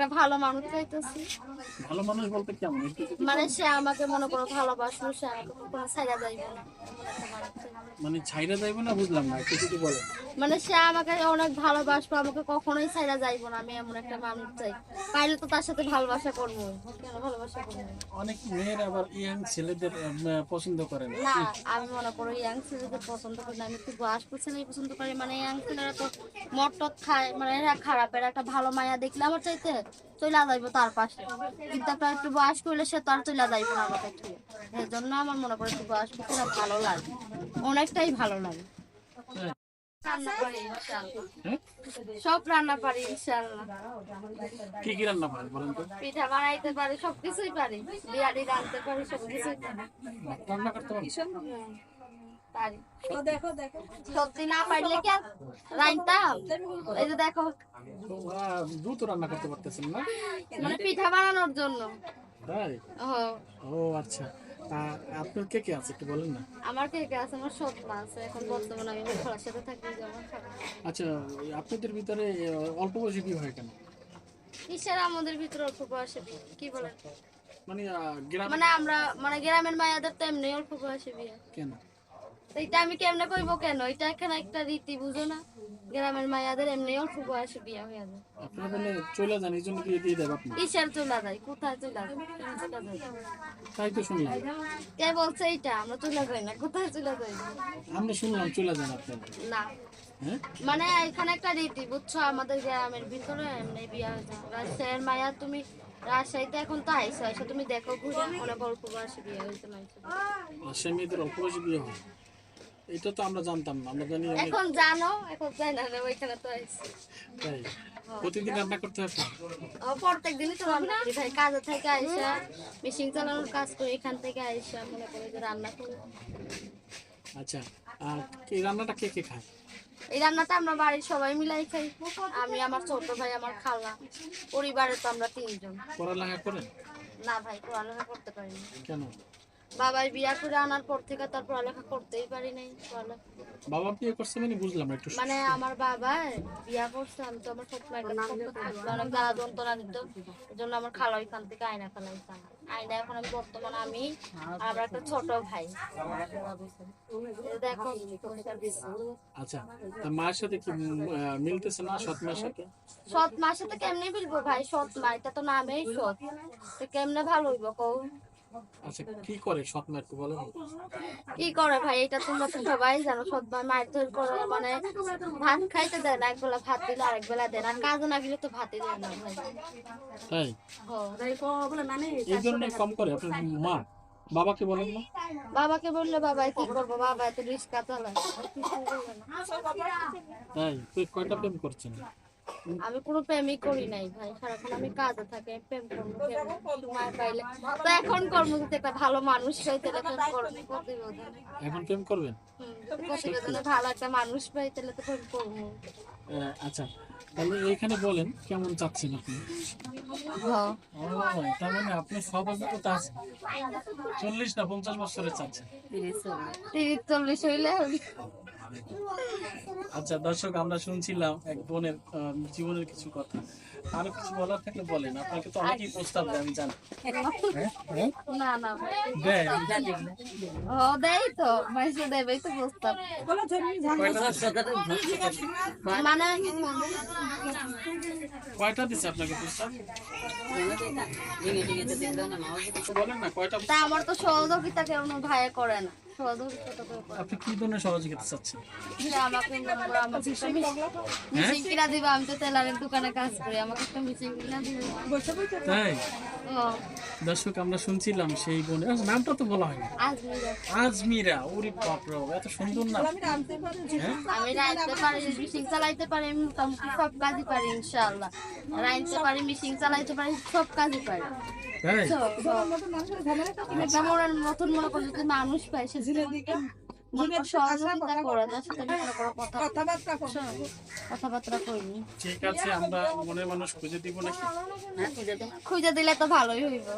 একটা ভালো মানুষ চাইতেছি। ভালো মানুষ বলতে কেমন? মানে সে আমাকে মনে করো ভালোবাসলো সে আমাকে যাইবে না। মানে ছাইরা যাইবে না বুঝলাম না যদি বলেন। মানে সে আমাকে অনেক ভালোবাসবে আমাকে কখনোই ছাইড়া যাইবো না আমি এমন একটা মানুষ চাই। পাইলে তো তার সাথে ভালোবাসা করব কেন ভালোবাসা করব? অনেক মেয়ের আবার ইয়াং ছেলেদের পছন্দ করে না। না আমি মনে করো ইয়াং ছেলেদের পছন্দ করি না আমি একটু বয়স্ক ছেলেই পছন্দ করি। মানে ইয়াং ছেলেরা তো মদ টদ খায় মানে এরা খারাপ এরা একটা ভালো মায়া দেখলে আমার চাইতে চলে যাইবো তার পাশে। কিন্তু আপনার একটু বয়স্ক হইলে সে তো আর চলে যাইবো না আমাকে থেকে। এই জন্য আমার মনে করো একটু বয়স্ক ছেলে ভালো লাগে। অনেকটাই ভালো লাগে? সব রান্না পারি ইনশাআল্লাহ। কি কি রান্না পারেন বলেন তো? পিঠা বানাইতে পারি সবকিছুই পারি। বিরিয়ানি রাঁধতে পারি সবকিছুই পারি। রান্না করতে পারি? সত্যি না পারলে কি আর রাইনতাম এই যে দেখো। দ্রুত রান্না করতে পারতেছেন না? মানে পিঠা বানানোর জন্য। তাই? ও। ও আচ্ছা। আপনার কে কে আছে একটু বলেন না। আমার কে কে আছে? আমার সৎ মা আছে। এখন বর্তমানে আমি খোলার সাথে থাকি যে আমার খারাপ আচ্ছা আপনাদের ভিতরে অল্প বয়সী বিয়ে হয় কেন? কিসের আমাদের ভিতরে অল্প বয়সে কি বলে মানে গ্রাম মানে আমরা মানে গ্রামের মায়াদের তো এমনি অল্প বয়সে বিয়ে কেন? এটা আমি কেমনে কইবো কেন? এটা এখানে একটা রীতি বুঝো না? গ্রামের মায়াদের এমনি অল্প বয়সে বিয়ে হয়ে যায়। আপনারা বলে চলে যান এই জন্য বিয়ে দিয়ে দেবে আপনি কিসের চলে যায় কোথায় চলে যায়? তাই তো শুনলাম। কে বলছে এইটা? আমরা চলে যাই না কোথায় চলে যাই? আমরা শুনলাম চলে যান আপনারা। না। হ্যাঁ? মানে এখানে একটা রীতি বুঝছ? আমাদের গ্রামের ভিতরে এমনি বিয়া হয়ে যায়। রাজশাহীর মায়া তুমি রাজশাহীতে এখন তো আইসো আইসো তুমি দেখো ঘুরে অনেক অল্প বয়সে বিয়ে আর মেয়েদের অল্প বয়সী বিয়ে হয়? এটা তো আমরা জানতাম না আমরা জানি এখন জানো এখন জানি না ওইখানে তো তাই প্রতিদিন রান্না করতে হয় তো? প্রত্যেক দিনই তো রান্না করি ভাই কাজে থেকে আইসা মেশিন চালানোর কাজ করি এখান থেকে আইসা মনে করি যে রান্না করি। আচ্ছা আর এই রান্নাটা কে কে খায়? এই রান্নাটা আমরা বাড়ির সবাই মিলাই খাই। আমি আমার ছোট ভাই আমার খালা পরিবারে তো আমরা তিনজন। পড়ালেখা করেন? না ভাই পড়ালেখা করতে পারিনি। কেন? বাবাই বিয়া করে আনার পর থেকে তার পড়ালেখা করতেই পারি নাই বাবা বিয়ে করছে মানে বুঝলাম একটু মানে আমার বাবা বিয়া করছে আমি তো আমার ছোট অনেক যন্ত্রণা দিত এই জন্য আমার খালা ওইখান থেকে আয়না। আয়না এখন আমি বর্তমানে আমি আমার একটা ছোট ভাই। দেখো আচ্ছা তা মায়ের সাথে কি মিলতেছে না সৎ মায়ের সাথে? সৎ মার সাথে কেমনে বলব ভাই? সৎ মা এটা তো নামেই সৎ। তো কেমনে ভালো হইব কও? আচ্ছা কি করে সৎ মা একটু বলেন কি করে ভাই? এটা তোমরা তো সবাই জানো সৎ মা মায়ের ধর করে মানে ভাত খাইতে দেয় না একবেলা ভাত দিলে আরেক বেলা দেয় না কাজে না গেলে তো ভাতই দেয় না ভাই। তাই। এই জন্য কম করে আপনার মা বাবাকে বলেন না। বাবাকে বললে বাবা কি করব বাবা? এত রিস্কা চালায় না। তাই? তুই কয়টা প্রেম করছেন? আমি কোনো প্রেমই করি নাই ভাই সারাক্ষণ আমি কাজে থাকি প্রেম করব? পাইলে তো এখন কর্ম যদি একটা ভালো মানুষ পাই তাহলে প্রেম করব প্রতিবেদনে এখন প্রেম করবেন? প্রতিবেদনে ভালো একটা মানুষ পাই তাহলে তো প্রেম করব। আচ্ছা তাহলে এইখানে বলেন কেমন চাচ্ছেন আপনি? হ্যাঁ। তার মানে আপনি স্বাভাবিকতা আছে চল্লিশ না পঞ্চাশ বছরের চাচ্ছেন? তিরিশ চল্লিশ। হইলে আচ্ছা দর্শক আমরা শুনছিলাম এক বোনের জীবনের কিছু কথা। আরও কিছু বলার থাকলে বলেন আপনাকে তো অনেকেই প্রস্তাব দেয় আমি জানি? না না ভাই। দেয় তো মাইসে দেবেই তো প্রস্তাব। মানে কয়টা দিছে আপনাকে প্রস্তাব? বলেন না কয়টা আমার তো সহযোগিতা কেউ ভাই করে না। আপনি কি ধরনের সহযোগিতা চাচ্ছেন? আমাকে আমাকে একটা কিনা দিবে আমি তো টেলারের দোকানে কাজ করি আমাকে একটা মেশিন কিনা দিবে। তাই? দর্শক আমরা শুনছিলাম সেই বোনের আচ্ছা, নামটা তো বলা হয়নি। আজমিরা। আজমিরা ওরে বাপ, এত সুন্দর না। হ্যাঁ? আমি রাইতে পারি মেশিন চালাইতে পারি আমি মোটামুটি সব কাজই পারি ইনশাআল্লাহ। রাইতে পারি চালাইতে পারি সব কাজই পারি। তাই? মতন মনে মানুষ পায় সে দিকে কথা কথাবার্তা করিনি ঠিক আছে আমরা মনের মানুষ খুঁজে দিব নাকি? খুঁজে দিলে তো ভালোই হইব।